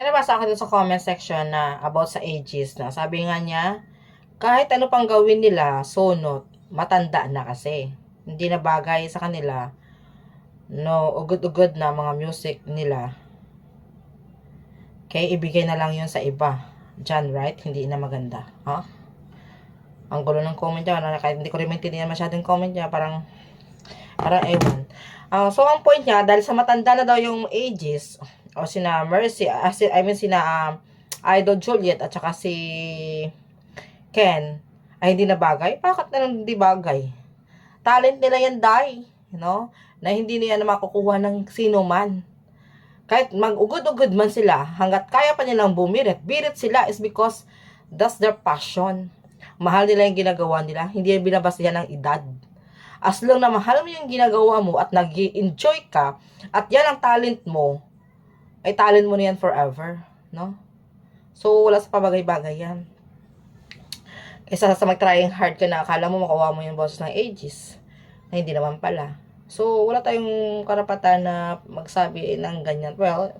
Nabasa ko dun sa comment section na about sa ages na sabi nga niya, kahit ano pang gawin nila, sunod, matanda na kasi. Hindi na bagay sa kanila. No, ugod-ugod na mga music nila. Kaya ibigay na lang yun sa iba. John, right? Hindi na maganda. Ha? Ang gulo ng comment niya. na- Kahit hindi ko rin maintindihan masyadong comment niya. Parang, parang ewan. Ah, so, ang point niya, dahil sa matanda na daw yung ages, o sina Mercy, ah, si- I mean, sina ah, Idol Juliet, at saka si Ken, ay hindi na bagay. Bakit na hindi bagay? Talent nila yan, Dai. You know? Na hindi nila na makukuha ng sino man. Kahit mag-ugod-ugod man sila, hanggat kaya pa nilang bumirit, birit sila is because that's their passion. Mahal nila yung ginagawa nila, hindi binabasihan ng edad. As long na mahal mo yung ginagawa mo at nag enjoy ka, at yan ang talent mo, ay talent mo na yan forever. No? So, wala sa pabagay-bagay yan. Kaysa sa mag-trying hard ka na akala mo makuha mo yung boses ng ages, na hindi naman pala. So, wala tayong karapatan na magsabi ng ganyan. Well,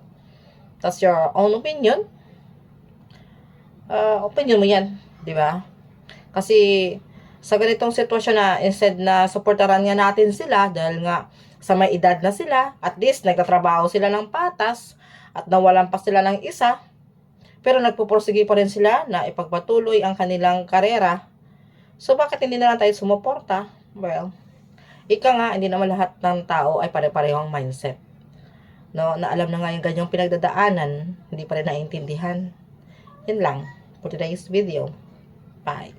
that's your own opinion. Uh, opinion mo yan, di ba? Kasi, sa ganitong sitwasyon na instead na supportaran nga natin sila dahil nga sa may edad na sila, at least nagtatrabaho sila ng patas at nawalan pa sila ng isa, pero nagpupursige pa rin sila na ipagpatuloy ang kanilang karera. So, bakit hindi na lang tayo sumuporta? Well, ika nga, hindi naman lahat ng tao ay pare-parehong mindset. No, na alam na nga yung ganyang pinagdadaanan, hindi pa rin naiintindihan. Yun lang for today's video. Bye.